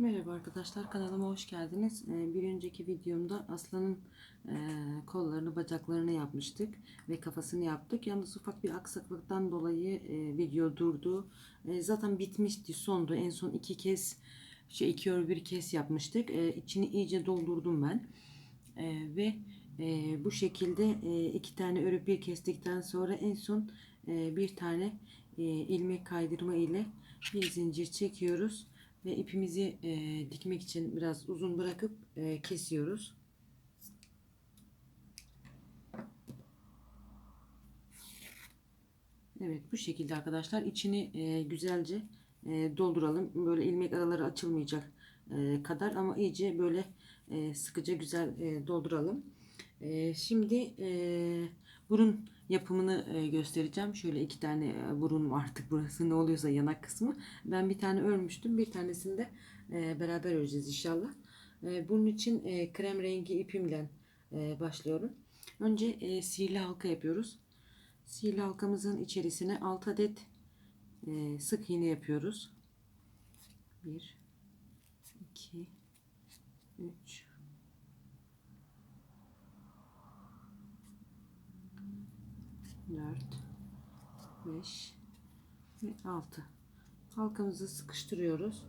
Merhaba arkadaşlar kanalıma hoş geldiniz. Ee, Bir önceki videomda aslanın e, kollarını bacaklarını yapmıştık ve kafasını yaptık. Yalnız ufak bir aksaklıktan dolayı e, video durdu. E, Zaten bitmişti sondu. En son iki kez şey iki ör bir kez yapmıştık. İçini iyice doldurdum ben. Ve bu şekilde iki tane örüp bir kestikten sonra en son bir tane ilmek kaydırma ile bir zincir çekiyoruz ve ipimizi e, dikmek için biraz uzun bırakıp e, kesiyoruz. Evet bu şekilde arkadaşlar içini e, güzelce e, dolduralım. Böyle ilmek araları açılmayacak e, kadar ama iyice böyle e, sıkıca güzel e, dolduralım. Şimdi burun yapımını göstereceğim. Şöyle iki tane e, burun artık burası ne oluyorsa yanak kısmı. Ben bir tane örmüştüm. Bir tanesini de beraber öreceğiz inşallah. E, bunun için krem rengi ipimle başlıyorum. Önce sihirli halka yapıyoruz. Sihirli halkamızın içerisine 6 adet sık iğne yapıyoruz. 1 2 3 4 5 ve 6 halkamızı sıkıştırıyoruz.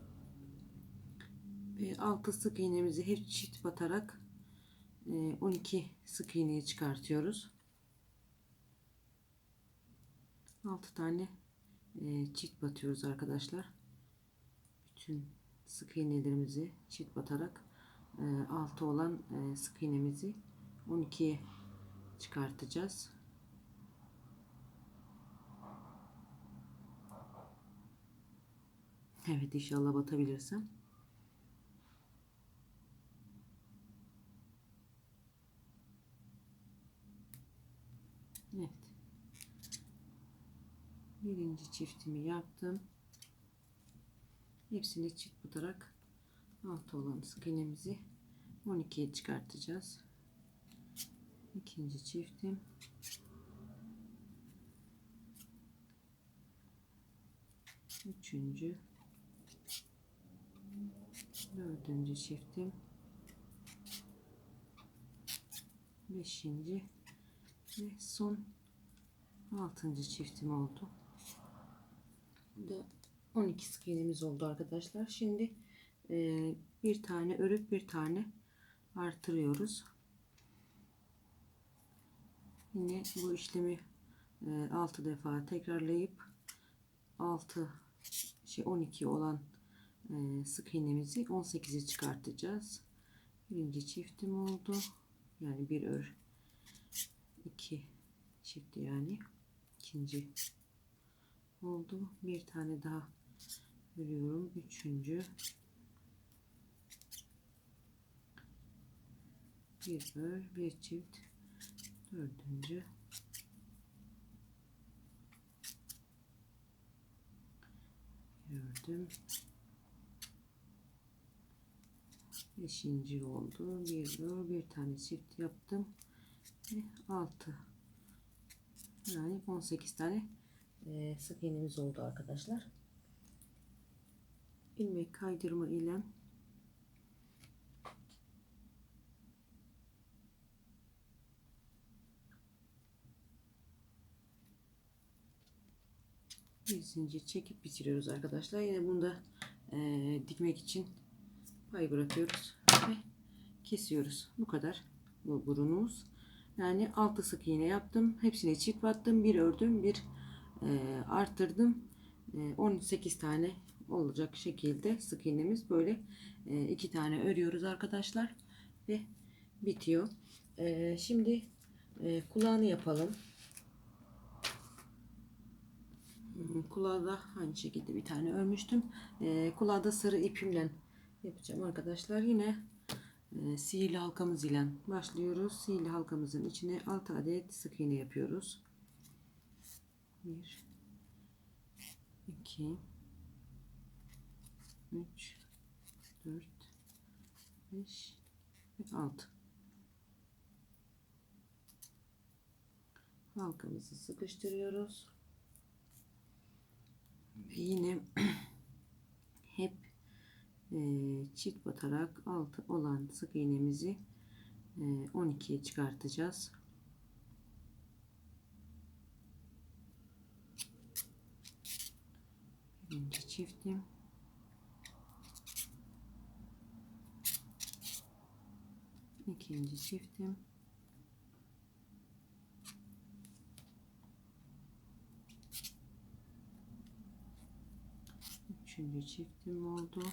Ve 6 sık iğnemizi hep çift batarak e, 12 sık iğneyi çıkartıyoruz. 6 tane e, çift batıyoruz arkadaşlar. Bütün sık iğnelerimizi çift batarak 6 olan e, sık iğnemizi 12'ye çıkartacağız Evet inşallah batabilirsem. Evet. Birinci çiftimi yaptım. Hepsini çift batarak altı olan sık iğnemizi 12'ye çıkartacağız. İkinci çiftim. Üçüncü dördüncü çiftim. Beşinci ve son altıncı çiftim oldu. Burada 12 sık iğnemiz oldu arkadaşlar. Şimdi e, bir tane örüp bir tane artırıyoruz. Yine bu işlemi e, 6 defa tekrarlayıp 6 şey 12 olan sık iğnemizi 18'e çıkartacağız. Birinci çiftim oldu. Yani bir ör. iki çifti yani. ikinci oldu. Bir tane daha örüyorum. Üçüncü. Bir ör, bir çift. Dördüncü. Gördüm. Beşinci oldu. Bir ör, bir tane çift yaptım. Ve altı. Yani 18 tane e, sık iğnemiz oldu arkadaşlar. ilmek kaydırma ile bir zincir çekip bitiriyoruz arkadaşlar. Yine bunda e, dikmek için pay bırakıyoruz ve kesiyoruz. Bu kadar bu burunumuz. Yani 6 sık iğne yaptım. Hepsine çift battım. Bir ördüm. Bir e, arttırdım. E, 18 tane olacak şekilde sık iğnemiz böyle e, iki tane örüyoruz arkadaşlar ve bitiyor. E, şimdi e, kulağını yapalım. Kulağı da aynı şekilde bir tane örmüştüm. E, kulağı da sarı ipimle yapacağım arkadaşlar. Yine e, sihirli halkamız ile başlıyoruz. Sihirli halkamızın içine 6 adet sık iğne yapıyoruz. 1 2 3 4 5 ve 6 halkamızı sıkıştırıyoruz ve yine hep çift batarak altı olan sık iğnemizi e, 12'ye çıkartacağız. Birinci çiftim. ikinci çiftim. Üçüncü çiftim oldu.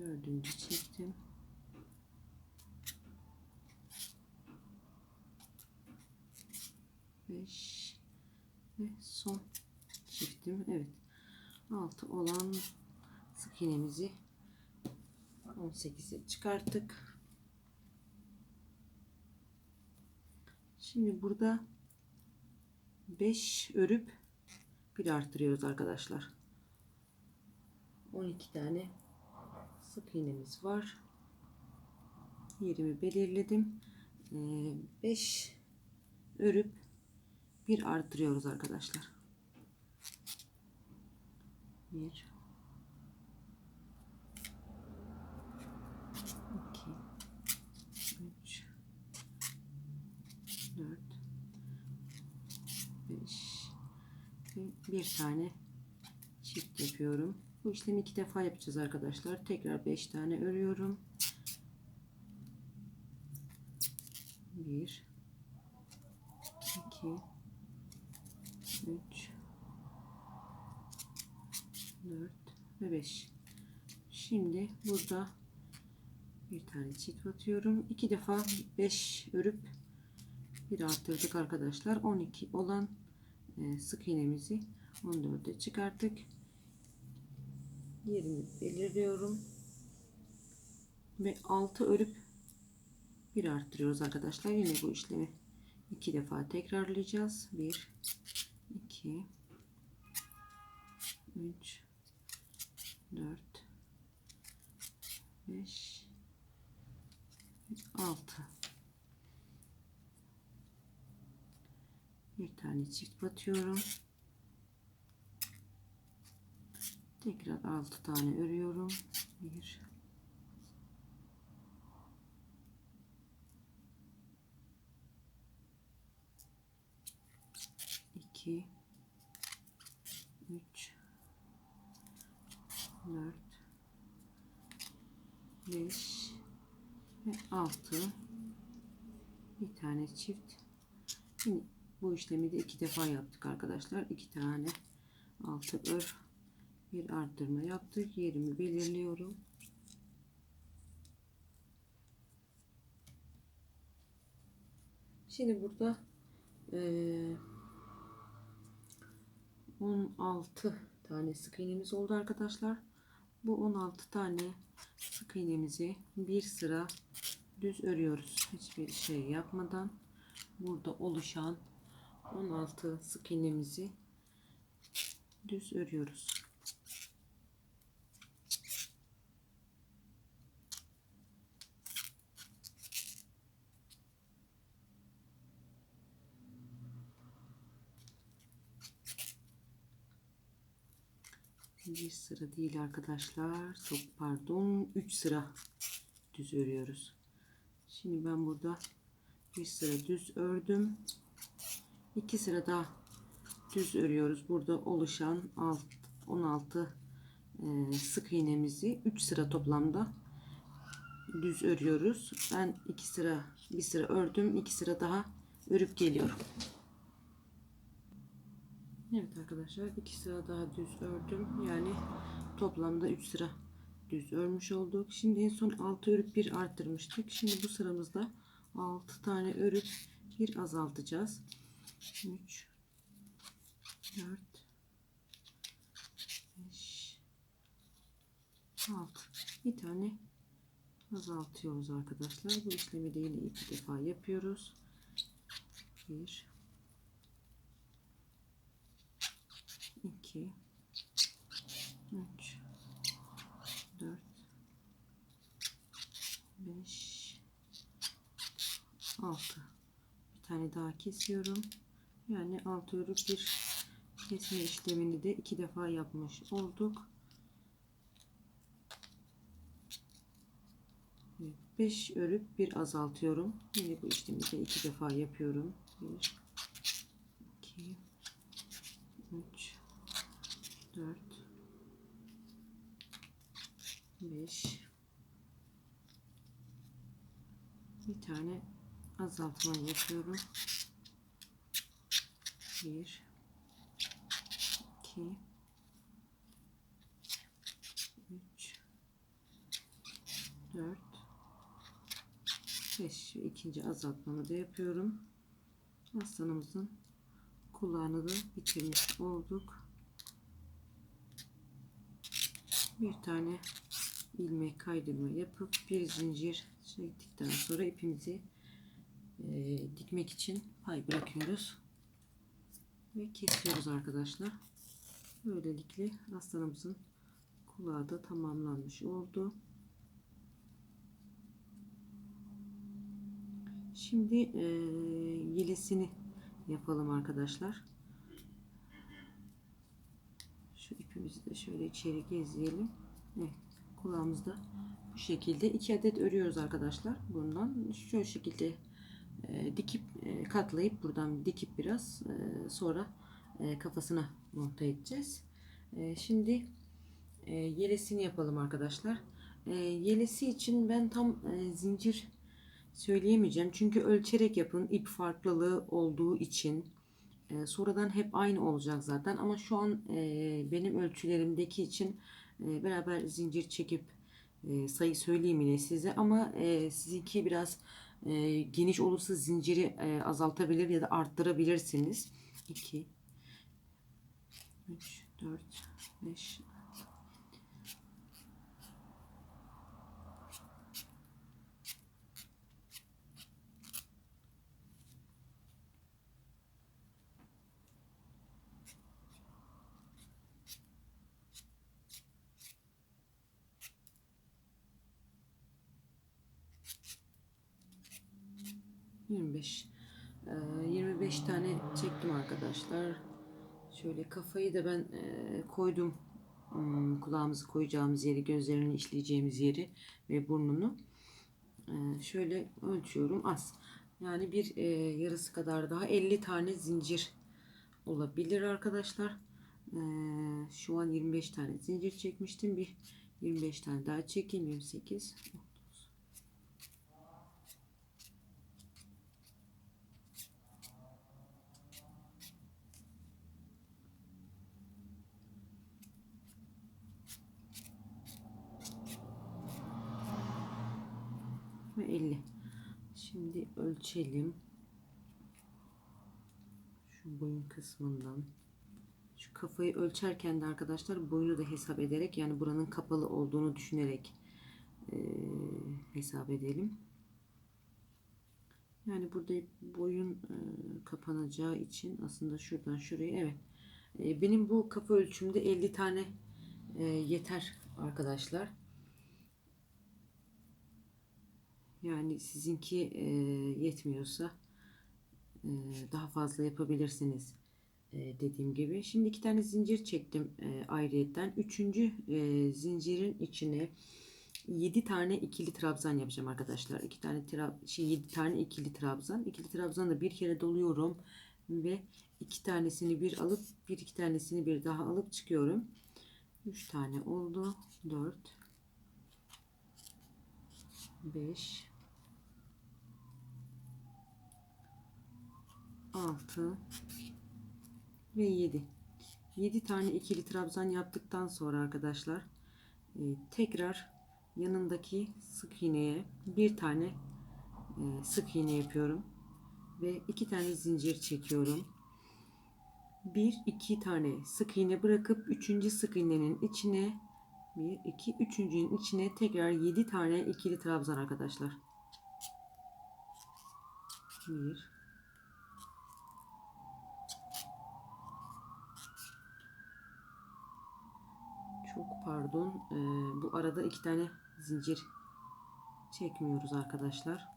Dördüncü çiftim. Beş ve son çiftim. Evet. Altı olan sık iğnemizi 18'e çıkarttık. Şimdi burada 5 örüp bir arttırıyoruz arkadaşlar. 12 tane sık iğnemiz var. Yerimi belirledim. 5 örüp bir arttırıyoruz arkadaşlar. 1 2 3 4 5 ve bir tane çift yapıyorum. Bu işlemi iki defa yapacağız arkadaşlar. Tekrar 5 tane örüyorum. 1 2 3 4 ve 5 şimdi burada bir tane çift atıyorum iki defa 5 örüp bir arttırdık arkadaşlar 12 olan e, sık iğnemizi 14'e çıkarttık yerini belirliyorum. Ve 6 örüp bir arttırıyoruz arkadaşlar. Yine bu işlemi iki defa tekrarlayacağız. 1 2 3 4 5 6 bir tane çift batıyorum tekrar 6 tane örüyorum. 1 2 3 4 5 ve 6 bir tane çift. Şimdi bu işlemi de iki defa yaptık arkadaşlar. İki tane altı ör bir arttırma yaptık yerimi belirliyorum şimdi burada eee 16 tane sık iğnemiz oldu arkadaşlar. Bu 16 tane sık iğnemizi bir sıra düz örüyoruz. Hiçbir şey yapmadan burada oluşan 16 sık iğnemizi düz örüyoruz. Bir sıra değil arkadaşlar. Çok pardon 3 sıra düz örüyoruz. Şimdi ben burada bir sıra düz ördüm. 2 sıra daha düz örüyoruz. Burada oluşan alt 16 e, sık iğnemizi 3 sıra toplamda düz örüyoruz. Ben 2 sıra bir sıra ördüm. 2 sıra daha örüp geliyorum Evet arkadaşlar iki sıra daha düz ördüm. Yani toplamda 3 sıra düz örmüş olduk. Şimdi en son 6 örüp bir arttırmıştık. Şimdi bu sıramızda 6 tane örüp bir azaltacağız. 3 4 5 6 bir tane azaltıyoruz arkadaşlar. Bu işlemi de yine iki defa yapıyoruz. 1 2 3 4 5 6 bir tane daha kesiyorum yani 6 örüp bir kesme işlemini de iki defa yapmış olduk. 5 örüp bir azaltıyorum. Yine bu işlemi de iki defa yapıyorum. 1 2 3 4 5 bir tane azaltma yapıyorum. 1 2 3 4 5 ikinci azaltmamı da yapıyorum. Aslanımızın kulağını da bitirmiş olduk. Bir tane ilmek kaydırma yapıp bir zincir çektikten sonra ipimizi e, dikmek için pay bırakıyoruz ve kesiyoruz arkadaşlar. Böylelikle aslanımızın kulağı da tamamlanmış oldu. Şimdi e, yelesini yapalım arkadaşlar. Şu ipimizi de şöyle içeri gezdirelim. Evet, kulağımızda bu şekilde iki adet örüyoruz arkadaşlar. Bundan şu şekilde e, dikip e, katlayıp buradan dikip biraz e, sonra e, kafasına monte edeceğiz. E, şimdi e, yelesini yapalım arkadaşlar. E, yelesi için ben tam e, zincir söyleyemeyeceğim. Çünkü ölçerek yapın. ip farklılığı olduğu için e, sonradan hep aynı olacak zaten. Ama şu an e, benim ölçülerimdeki için e, beraber zincir çekip e, sayı söyleyeyim yine size. Ama e, sizinki biraz e, geniş olursa zinciri e, azaltabilir ya da arttırabilirsiniz. 2 3 4 5 25 Ee, 25 tane çektim arkadaşlar. Şöyle kafayı da ben e, koydum. Hmm, kulağımızı koyacağımız yeri, gözlerini işleyeceğimiz yeri ve burnunu. Ee, şöyle ölçüyorum az. Yani bir e, yarısı kadar daha 50 tane zincir olabilir arkadaşlar. Ee, şu an 25 tane zincir çekmiştim. Bir 25 tane daha çekeyim. 28 ve 50. Şimdi ölçelim. Şu boyun kısmından. Şu kafayı ölçerken de arkadaşlar boyunu da hesap ederek yani buranın kapalı olduğunu düşünerek e, hesap edelim. Yani burada boyun e, kapanacağı için aslında şuradan şuraya evet. E, benim bu kafa ölçümde 50 tane e, yeter arkadaşlar. Yani sizinki e, yetmiyorsa e, daha fazla yapabilirsiniz e, dediğim gibi. Şimdi iki tane zincir çektim e, ayrıyetten. Üçüncü e, zincirin içine 7 tane ikili trabzan yapacağım arkadaşlar. 2 tane tra şey 7 tane ikili trabzan. İkili trabzan da bir kere doluyorum ve iki tanesini bir alıp bir iki tanesini bir daha alıp çıkıyorum. 3 tane oldu. 4 5 6 ve 7 7 tane ikili trabzan yaptıktan sonra arkadaşlar e, tekrar yanındaki sık iğneye bir tane e, sık iğne yapıyorum ve iki tane zincir çekiyorum. Bir iki tane sık iğne bırakıp üçüncü sık iğnenin içine bir iki üçüncünün içine tekrar 7 tane ikili trabzan arkadaşlar. 1 çok pardon ee, bu arada iki tane zincir çekmiyoruz arkadaşlar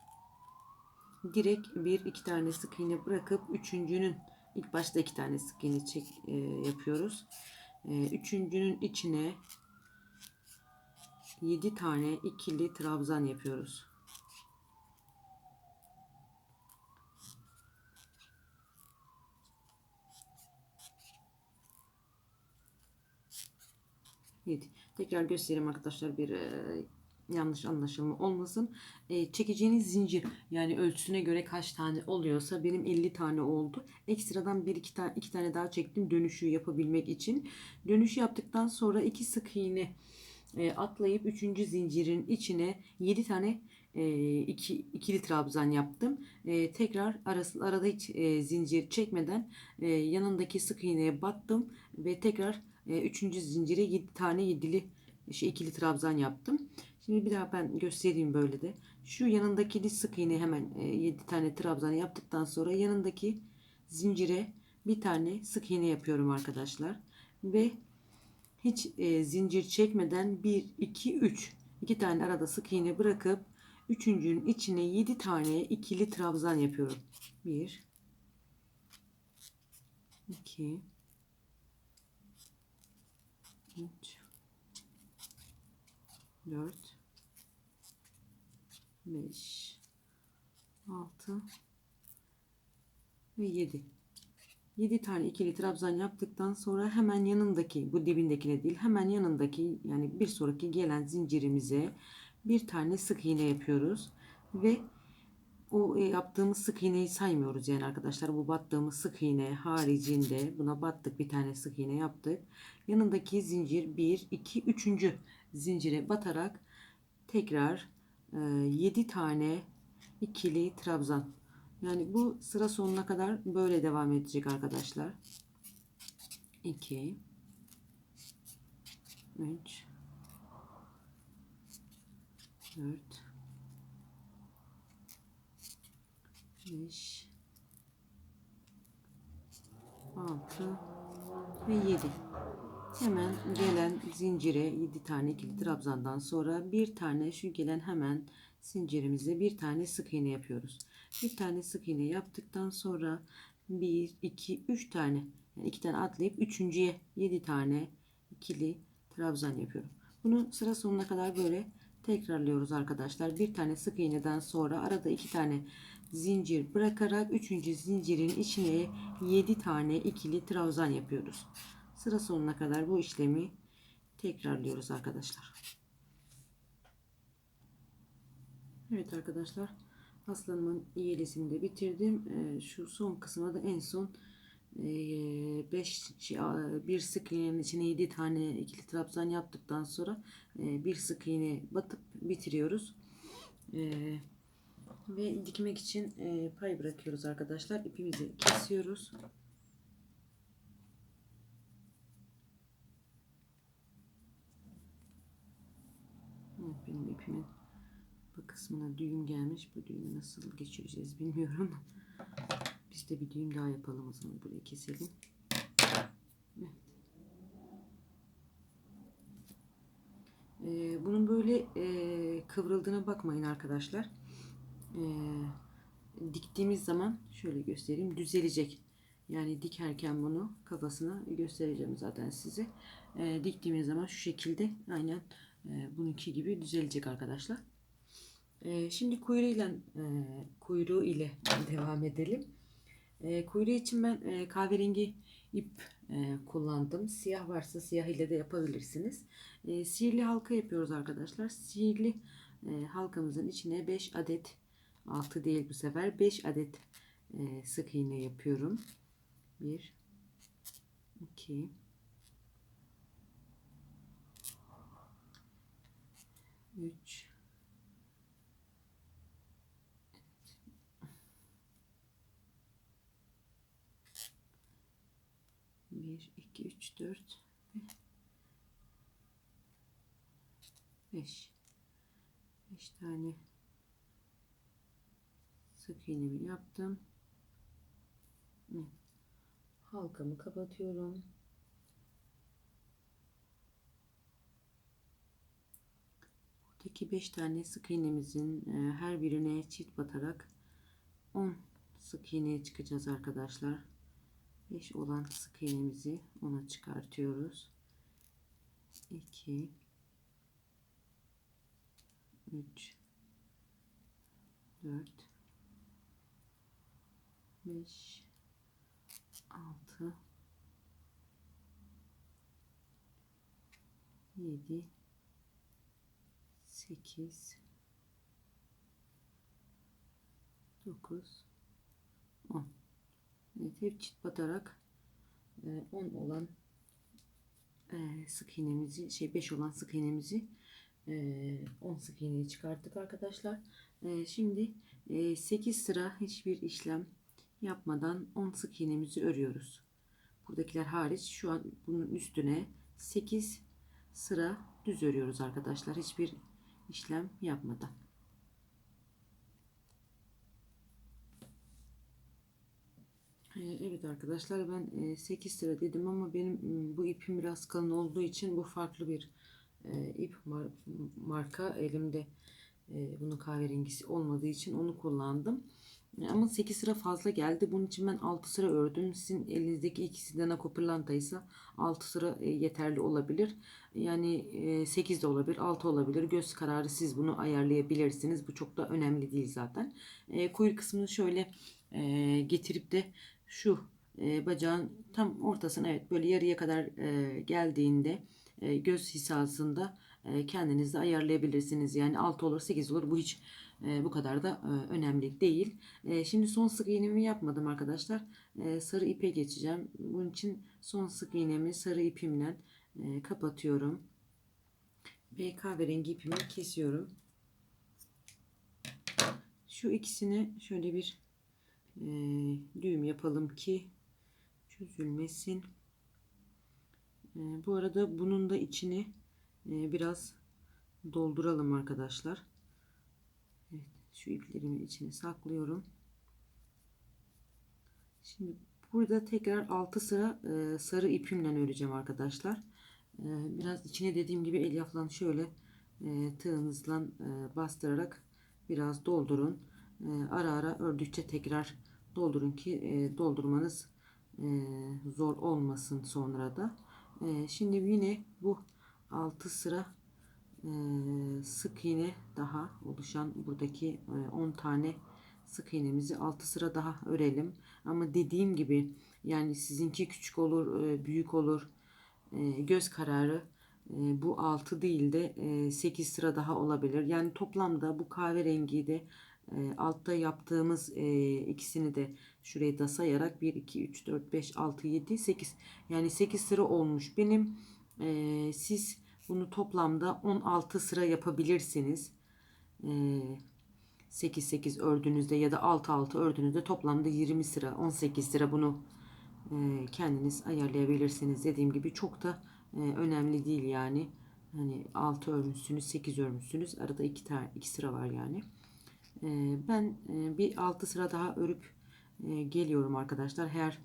direkt bir iki tane sık iğne bırakıp üçüncünün İlk başta iki tane sık iğne çek, e, yapıyoruz. E, üçüncünün içine 7 tane ikili trabzan yapıyoruz. Yedi. Tekrar göstereyim arkadaşlar bir e, yanlış anlaşılma olmasın. E, çekeceğiniz zincir yani ölçüsüne göre kaç tane oluyorsa benim 50 tane oldu. Ekstradan bir iki tane iki tane daha çektim dönüşü yapabilmek için. Dönüşü yaptıktan sonra iki sık iğne e, atlayıp üçüncü zincirin içine 7 tane e, iki, ikili trabzan yaptım. E, tekrar arası, arada hiç e, zincir çekmeden e, yanındaki sık iğneye battım ve tekrar e, üçüncü zincire 7 tane yedili şey, ikili trabzan yaptım. Şimdi bir daha ben göstereyim böyle de. Şu yanındaki sık iğne hemen e, 7 tane trabzan yaptıktan sonra yanındaki zincire bir tane sık iğne yapıyorum arkadaşlar. Ve hiç e, zincir çekmeden 1 2 3 iki tane arada sık iğne bırakıp üçüncünün içine 7 tane ikili trabzan yapıyorum. 1 2 3 4 5 6 ve 7 7 tane ikili trabzan yaptıktan sonra hemen yanındaki bu dibindekine değil hemen yanındaki yani bir sonraki gelen zincirimize bir tane sık iğne yapıyoruz. Ve o e, yaptığımız sık iğneyi saymıyoruz yani arkadaşlar. Bu battığımız sık iğne haricinde buna battık bir tane sık iğne yaptık yanındaki zincir 1 2 3. zincire batarak tekrar 7 e, tane ikili trabzan yani bu sıra sonuna kadar böyle devam edecek arkadaşlar 2 3 4 5 6 ve 7 hemen gelen zincire 7 tane ikili trabzandan sonra bir tane şu gelen hemen zincirimize bir tane sık iğne yapıyoruz. Bir tane sık iğne yaptıktan sonra 1 2 3 tane yani 2 tane atlayıp üçüncüye 7 tane ikili trabzan yapıyorum. Bunu sıra sonuna kadar böyle tekrarlıyoruz arkadaşlar. Bir tane sık iğneden sonra arada iki tane zincir bırakarak üçüncü zincirin içine 7 tane ikili trabzan yapıyoruz. Sıra sonuna kadar bu işlemi tekrarlıyoruz arkadaşlar. Evet arkadaşlar aslanımın iyilesini de bitirdim. Ee, şu son kısma da en son 5 şey, bir sık iğnenin içine 7 tane ikili trabzan yaptıktan sonra e, bir sık iğne batıp bitiriyoruz. Ee, ve dikmek için e, pay bırakıyoruz arkadaşlar. İpimizi kesiyoruz. Evet, benim ipimin bu kısmına düğüm gelmiş. Bu düğümü nasıl geçireceğiz bilmiyorum. Biz de bir düğüm daha yapalım o zaman. Burayı keselim. Evet. Ee, bunun böyle e, kıvrıldığına bakmayın arkadaşlar e, diktiğimiz zaman şöyle göstereyim düzelecek. Yani dikerken bunu kafasına göstereceğim zaten size. E, diktiğimiz zaman şu şekilde aynen e, bununki gibi düzelecek arkadaşlar. E, şimdi kuyruğuyla e, kuyruğu ile devam edelim. E, kuyruğu için ben e, kahverengi ip e, kullandım. Siyah varsa siyah ile de yapabilirsiniz. E, sihirli halka yapıyoruz arkadaşlar. Sihirli e, halkamızın içine 5 adet 6 değil bu sefer 5 adet sık iğne yapıyorum. 1 2 3 1 2 3 4 5 5 tane sık iğnemi yaptım. Halkamı kapatıyorum. Buradaki 5 tane sık iğnemizin e, her birine çift batarak 10 sık iğneye çıkacağız arkadaşlar. 5 olan sık iğnemizi ona çıkartıyoruz. 2 3 4 5 6 7 8 9 10 Evet, hep çift batarak 10 olan e, sık iğnemizi şey 5 olan sık iğnemizi 10 sık iğneyi çıkarttık arkadaşlar. E, Şimdi 8 sıra hiçbir işlem yapmadan 10 sık iğnemizi örüyoruz. Buradakiler hariç şu an bunun üstüne 8 sıra düz örüyoruz arkadaşlar. Hiçbir işlem yapmadan. Ee, Evet arkadaşlar ben 8 sıra dedim ama benim bu ipim biraz kalın olduğu için bu farklı bir e, ip mar- marka elimde e, bunun kahverengisi olmadığı için onu kullandım. E, Ama 8 sıra fazla geldi. Bunun için ben 6 sıra ördüm. Sizin elinizdeki ikisi de nako pırlanta ise 6 sıra e, yeterli olabilir. Yani 8 de olabilir, 6 olabilir. Göz kararı siz bunu ayarlayabilirsiniz. Bu çok da önemli değil zaten. E, Kuyruk kısmını şöyle e, getirip de şu e, bacağın tam ortasına evet böyle yarıya kadar e, geldiğinde e, göz hizasında e, kendiniz de ayarlayabilirsiniz. Yani 6 olur 8 olur bu hiç e, bu kadar da e, önemli değil. E, şimdi son sık iğnemi yapmadım arkadaşlar. E, sarı ipe geçeceğim. Bunun için son sık iğnemi sarı ipimle e, kapatıyorum. Ve kahverengi ipimi kesiyorum. Şu ikisini şöyle bir e, düğüm yapalım ki çözülmesin. Bu arada bunun da içini biraz dolduralım arkadaşlar. Şu iplerimin içine saklıyorum. Şimdi burada tekrar 6 sıra e, sarı ipimle öreceğim arkadaşlar. E, biraz içine dediğim gibi elyafla şöyle e, tığınızla e, bastırarak biraz doldurun. E, ara ara ördükçe tekrar doldurun ki e, doldurmanız e, zor olmasın sonra da. E, şimdi yine bu 6 sıra sık iğne daha oluşan buradaki e, 10 tane sık iğnemizi 6 sıra daha örelim. Ama dediğim gibi yani sizinki küçük olur, e, büyük olur. E, göz kararı e, bu 6 değil de e, 8 sıra daha olabilir. Yani toplamda bu kahverengiyi de e, altta yaptığımız e, ikisini de şuraya da sayarak 1, 2, 3, 4, 5, 6, 7, 8 yani 8 sıra olmuş. Benim e, siz bunu toplamda 16 sıra yapabilirsiniz. E, 8 8 ördüğünüzde ya da 6 6 ördüğünüzde toplamda 20 sıra 18 sıra bunu e, kendiniz ayarlayabilirsiniz. Dediğim gibi çok da e, önemli değil yani. Hani 6 örmüşsünüz, 8 örmüşsünüz. Arada 2 tane 2 sıra var yani. E, ben e, bir 6 sıra daha örüp geliyorum arkadaşlar. Her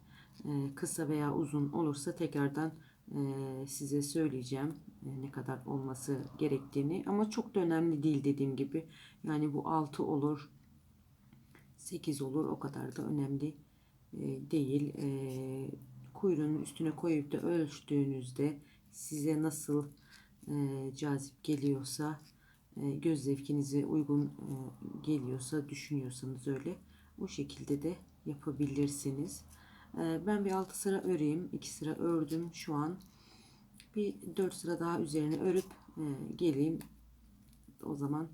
kısa veya uzun olursa tekrardan size söyleyeceğim ne kadar olması gerektiğini. Ama çok da önemli değil dediğim gibi. Yani bu 6 olur, 8 olur o kadar da önemli e, değil. E, kuyruğun üstüne koyup da ölçtüğünüzde size nasıl e, cazip geliyorsa e, göz zevkinize uygun e, geliyorsa düşünüyorsanız öyle o şekilde de yapabilirsiniz. E, ben bir 6 sıra öreyim. 2 sıra ördüm şu an. Bir 4 sıra daha üzerine örüp e, geleyim. O zaman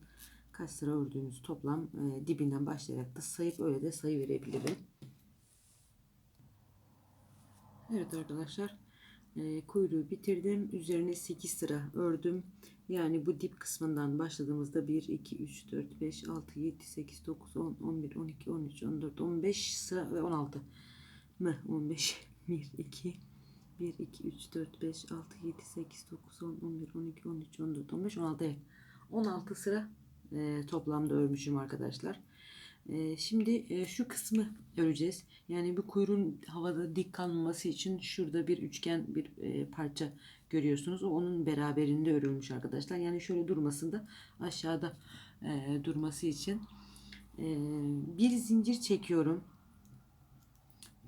kaç sıra ördüğümüz toplam e, dibinden başlayarak da sayıp öyle de sayı verebilirim. Evet arkadaşlar e, kuyruğu bitirdim. Üzerine 8 sıra ördüm. Yani bu dip kısmından başladığımızda 1, 2, 3, 4, 5, 6, 7, 8, 9, 10, 11, 12, 13, 14, 15 sıra ve 16 mı? 15, 1, 2, 1, 2, 3, 4, 5, 6, 7, 8, 9, 10, 11, 12, 13, 14, 15, 16 evet. 16 sıra e, toplamda örmüşüm arkadaşlar. E, şimdi e, şu kısmı öreceğiz. Yani bu kuyruğun havada dik kalmaması için şurada bir üçgen bir e, parça görüyorsunuz. O onun beraberinde örülmüş arkadaşlar. Yani şöyle durmasında aşağıda e, durması için e, bir zincir çekiyorum.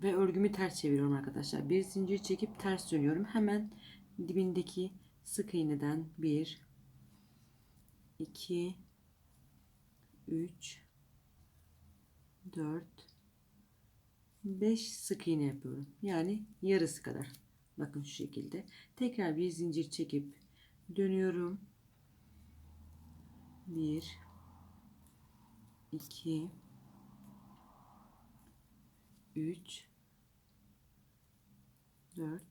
Ve örgümü ters çeviriyorum arkadaşlar. Bir zincir çekip ters dönüyorum. Hemen dibindeki sık iğneden 1 2 3 4 5 sık iğne yapıyorum. Yani yarısı kadar. Bakın şu şekilde. Tekrar bir zincir çekip dönüyorum. 1 2 3 4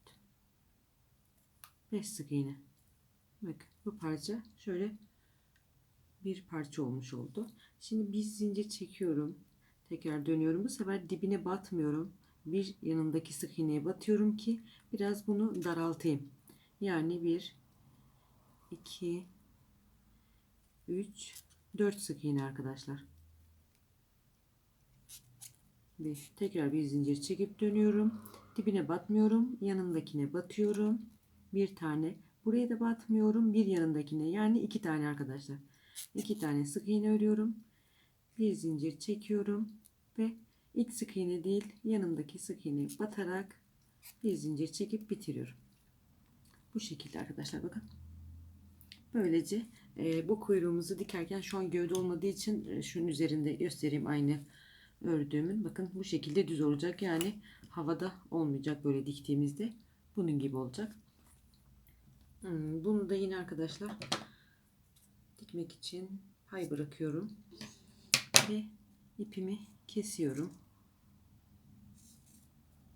5 sık iğne. Bak bu parça şöyle bir parça olmuş oldu. Şimdi bir zincir çekiyorum. Tekrar dönüyorum. Bu sefer dibine batmıyorum. Bir yanındaki sık iğneye batıyorum ki biraz bunu daraltayım. Yani 1 2 3 4 sık iğne arkadaşlar. Bir, tekrar bir zincir çekip dönüyorum. Dibine batmıyorum. Yanındakine batıyorum. Bir tane. Buraya da batmıyorum. Bir yanındakine. Yani iki tane arkadaşlar. İki tane sık iğne örüyorum. Bir zincir çekiyorum. Ve ilk sık iğne değil yanındaki sık iğneye batarak bir zincir çekip bitiriyorum. Bu şekilde arkadaşlar bakın. Böylece e, bu kuyruğumuzu dikerken şu an gövde olmadığı için e, şunun üzerinde göstereyim aynı ördüğümün. Bakın bu şekilde düz olacak. Yani havada olmayacak böyle diktiğimizde. Bunun gibi olacak. Hmm, bunu da yine arkadaşlar dikmek için pay bırakıyorum. Ve ipimi kesiyorum.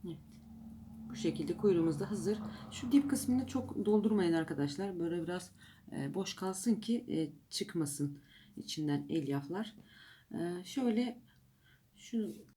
Evet. Bu şekilde kuyruğumuz da hazır. Şu dip kısmını çok doldurmayın arkadaşlar. Böyle biraz e, boş kalsın ki e, çıkmasın içinden elyaflar. E, şöyle şu